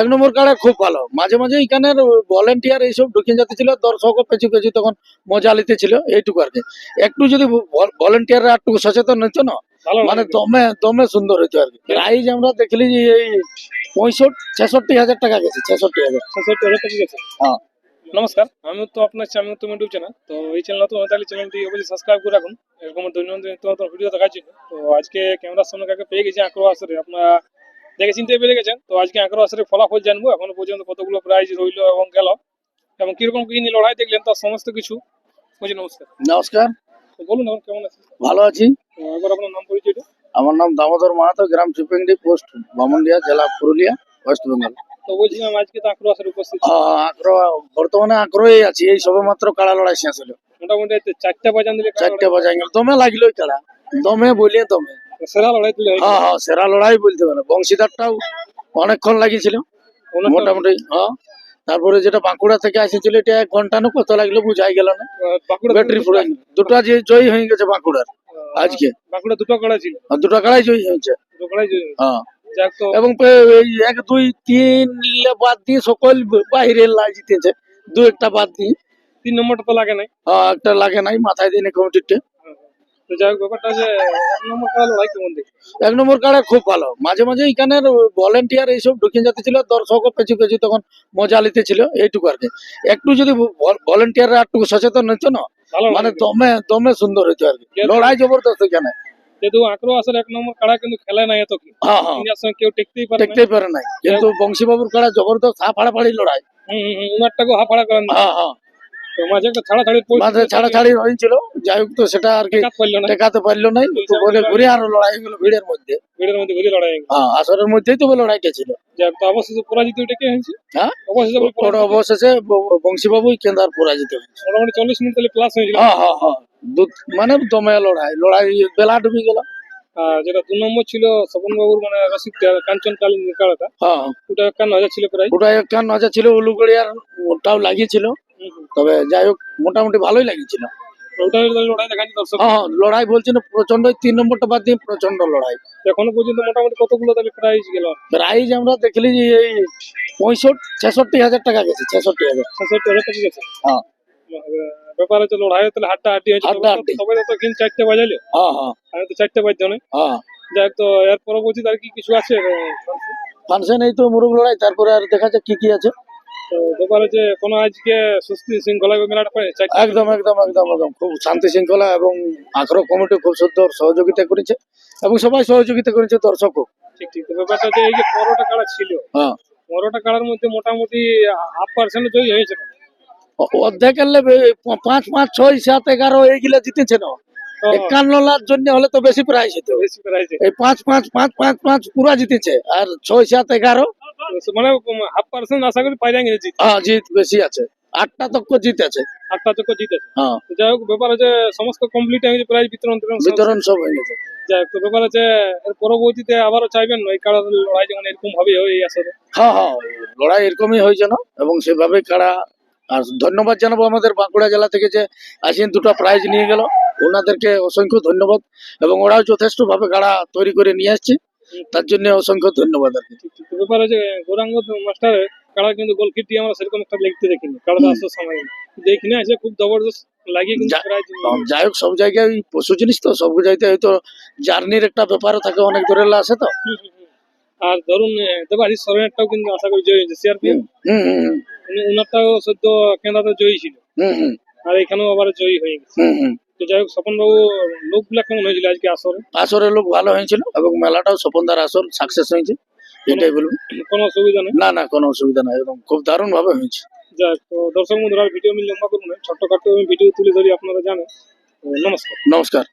এক নম্বর কাড়া খুব ভালো। মাঝে মাঝে এখানের ভলেন্টিয়ার এইসব ঢুকে যাচ্ছিল দর্শক পেছু পেছু তখন মজা নিতে ছিল এইটুকু আর কি। একটু যদি ভলেন্টিয়াররা একটু সচেতন হইতো না মানে। দমে দমে সুন্দর হইতো আর কি। প্রাইজ আমরা দেখলি যে এই পঁয়ষট্টি ছেষট্টি হাজার টাকা গেছে ছেষট্টি হাজার। সাতষট্টি হাজার টাকা গেছে। হ্যাঁ। নমস্কার আমি তো আপনার আমি তুমি ইউটিউব চ্যানেল তো এই চ্যানেল তো তাহলে চ্যানেলটি অবশ্যই সাবস্ক্রাইব করে রাখুন। এরকম দৈনন্দিন নতুন ভিডিও দেখার জন্য। তো আজকে ক্যামেরার সামনে কাকে পেয়ে গেছি আঁকড়ো আসরে আপনারা দেখে চিনতে পেরে গেছেন। তো আজকে আঁকড়ো আসরে ফলাফল জানব। এখনও পর্যন্ত কতগুলো প্রাইজ রইল এবং গেল। এবং কীরকম কি নিয়ে লড়াই দেখলেন তার সমস্ত কিছু? বুঝি নমস্কার। নমস্কার। তো বলুন এখন কেমন আছেন? ভালো আছি। একবার আপনার নাম পরিচয়টা আমার নাম দামোদর মাহাতো গ্রাম চিপিংডি পোস্ট বামুনডিয়া জেলা পুরুলিয়া ওয়েস্ট বেঙ্গল। তো বলছিলাম আজকে তো আঁকড়ো আসরে উপস্থিত। ছিল। আগ্রহ বর্তমানে আছি। এই সবে মাত্র কাড়া লড়াই শেষ হলো। মোটামুটি এই চারটা বাজান দিলে চারটে দমে লাগল কাড়া। দমে বলিয়ে দমে। সেরা লড়াই তুলে হ্যাঁ হ্যাঁ সেরা লড়াই বলতে পারে। বংশীদারটাও অনেকক্ষণ লাগিয়েছিল। মোটামুটি হ্যাঁ। তারপরে যেটা বাঁকুড়া থেকে এসেছিল এটা এক ঘণ্টা না কত লাগল বুঝাই গেল না। ব্যাটারি ফুলে দুটা যে জয়ী হয়ে গেছে বাঁকুড়ার আজকে। বাঁকুড়া দুটো কড়া ছিল। দুটা কাড়াই জয়ী হয়েছে। দুটো কড়াই জয়ী। হ্যাঁ। এবং এক দুই তিন বাদ দিয়ে সকল বাইরের লাই জিতেছে। দু একটা বাদ দিয়ে। তিন নম্বরটা তো লাগে নাই। হ্যাঁ, একটা লাগে নাই মাথায় দিনে কমিটিতে তো যাই হোক ব্যাপারটা যে এক নম্বর খেলা লড়াই কেমন দেখি এক নম্বর কাড়া খুব ভালো। মাঝে মাঝে এখানের ভলেন্টিয়ার এইসব ঢুকে যাচ্ছিল দর্শক পেছু পেছু তখন মজা লিতেছিল এইটুকু আর কি। একটু যদি ভলেন্টিয়াররা একটু সচেতন হইতো না মানে দমে দমে সুন্দর হইতো আর কি. লড়াই জবরদস্ত এখানে। যেহেতু আঁকড়ো আসার এক নম্বর কাড়া কিন্তু খেলে নাই এত কি? হ্যাঁ হ্যাঁ। সঙ্গে কেউ টেকতেই পারে না পারে নাই। কিন্তু বংশীবাবুর কাড়া জবরদস্ত হা ফাড়াফাড়ি লড়াই। হুম হাফাড়া করেন। হ্যাঁ হ্যাঁ। মাঝে একটা ছাড়াছাড়ির মাঝে ছাড়াছাড়ি হয়েছিল যাই হোক তো সেটা আর কি না। টেকাতে পারল নাই তো বলে ঘুরে আরও লড়াই ভিড়ের মধ্যে। ভিড়ের মধ্যে ঘুরে লড়াই হ্যাঁ আসরের মধ্যেই তো লড়াইটা ছিল। তো অবশেষে পরাজিত কে হয়েছে? হ্যাঁ অবশেষে ওটা অবশেষে বংশীবাবুই কেন্দ্র পরাজিত হয়েছে। মোটামুটি চল্লিশ মিনিট তাহলে প্লাস হয়েছিল হ্যাঁ হ্যাঁ হ্যাঁ মানে দমে লড়াই লড়াই বেলা ডুবে গেল। যেটা দু নম্বর ছিল স্বপন বাবুর মানে রসিদ কাঞ্চন কালীন কাড়াটা হ্যাঁ ওটা একান্ন হাজার ছিল প্রায়। ওটা একান্ন হাজার ছিল উলুগড়িয়ার ওটাও লাগিয়েছিল। তবে যাই হোক মোটামুটি ভালোই লাগিয়েছিল। লড়াই দেখাচ্ছি দর্শক? হ্যাঁ হ্যাঁ লড়াই বলছি না প্রচণ্ড তিন নম্বরটা বাদ দিয়ে প্রচণ্ড লড়াই। এখনও পর্যন্ত মোটামুটি কতগুলো তাহলে প্রাইজ গেল? প্রাইজ আমরা দেখলি যে এই পঁয়ষট্টি ছেষট্টি হাজার টাকা গেছে ছেষট্টি হাজার। ছেষট্টি হাজার টাকা গেছে? হ্যাঁ। ব্যাপার হচ্ছে লড়াই তাহলে হাড্ডা হাড্ডি হয়েছে। সবাই তো কিন্তু চারটে বাজাইলে। হ্যাঁ হ্যাঁ। আমি তো চারটে বাজছে না হ্যাঁ। যাই হোক তো এর পরবর্তীতে আর কি কিছু আছে? ফাংশন এই তো মুরুগ লড়াই তারপরে আর দেখা যাক কি কি আছে। তো ব্যাপার হচ্ছে কোনো আজকে সুস্থি শৃঙ্খলা মেলাটা একদম একদম একদম একদম খুব শান্তি শৃঙ্খলা এবং আগ্রহ কমিটি খুব সুন্দর সহযোগিতা করেছে এবং সবাই সহযোগিতা করেছে দর্শকও। ঠিক ঠিক। তো ব্যাপারটা যে এই যে পনেরোটা কাড়া ছিল হ্যাঁ। পনেরোটা কাড়ার মধ্যে মোটামুটি হাফ পার্সেন্ট জয়ী হয়েছে না। অ- পাঁচ পাঁচ ছয় সাত এগারো এইগুলা জিতেছে না। তো একান্ন লাখ জন্য হলে তো বেশি প্রাইস হতো বেশি প্রাইজে এই পাঁচ পাঁচ পাঁচ পাঁচ পাঁচ পুরা জিতেছে। আর ছয় সাত এগারো মানে হাফ পার্সেন্ট আশা করি পাইরা গেছে জিত। হ্যাঁ জিত বেশি আছে। আটটা তক জিতেছে আটটা চক্কর জিতেছে হ্যাঁ। যাই হোক ব্যাপার হচ্ছে সমস্ত কমপ্লিট হয়ে গেছে প্রাইজ বিতরণ বিতরণ সব হয়ে গেছে। যাই হোক, তো ব্যাপার হচ্ছে এর পরবর্তীতে আবারও চাইবেন এই কাড়ার লড়াই যেমন এরকম হবে ওই আসলে। হ্যাঁ হ্যাঁ লড়াই এরকমই হয়েছে না? এবং সেভাবে কারা আর ধন্যবাদ জানাব আমাদের বাঁকুড়া জেলা থেকে যে আসেন দুটো প্রাইজ নিয়ে গেল। ওনাদেরকে অসংখ্য ধন্যবাদ। এবং ওরাও যথেষ্ট ভাবে গাড়া তৈরি করে নিয়ে আসছে। তার জন্য অসংখ্য ধন্যবাদ আর ব্যাপার হচ্ছে গৌরাঙ্গ মাস্টারের কাড়া কিন্তু গোলকিটি আমরা সেরকম একটা লিখতে দেখিনি হুম। আসার সময় দেখিনি আছে খুব জবরদস্ত লাগিয়ে কিন্তু যাই হোক সব জায়গায় ওই পশু জিনিস তো সব জায়গায় হয়তো জার্নির একটা ব্যাপারও থাকে অনেক দূরের আসে তো। আর ধরুন দেবাশিস সরেনেরটাও কিন্তু আশা করি জয়ী হয়েছে সিআরপিএফ উনারটাও সদ্য কেন্দ্রাতে জয়ী ছিল। আর এখানেও আবার জয়ী হয়ে গেছে। তো যাই হোক স্বপন বাবু লোকগুলা কেমন হয়েছিল আজকে আসরে? আসরের লোক ভালো হয়েছিল এবং মেলাটাও স্বপনদার আসর সাকসেস হয়েছে এটাই বলব। কোনো অসুবিধা নেই? না না কোনো অসুবিধা নাই একদম খুব দারুণ ভাবে হয়েছে যাক তো দর্শক বন্ধুরা ভিডিও আমি লম্বা করব না ছোট্টখাটো আমি ভিডিও তুলে ধরি আপনারা জানেন। নমস্কার। নমস্কার।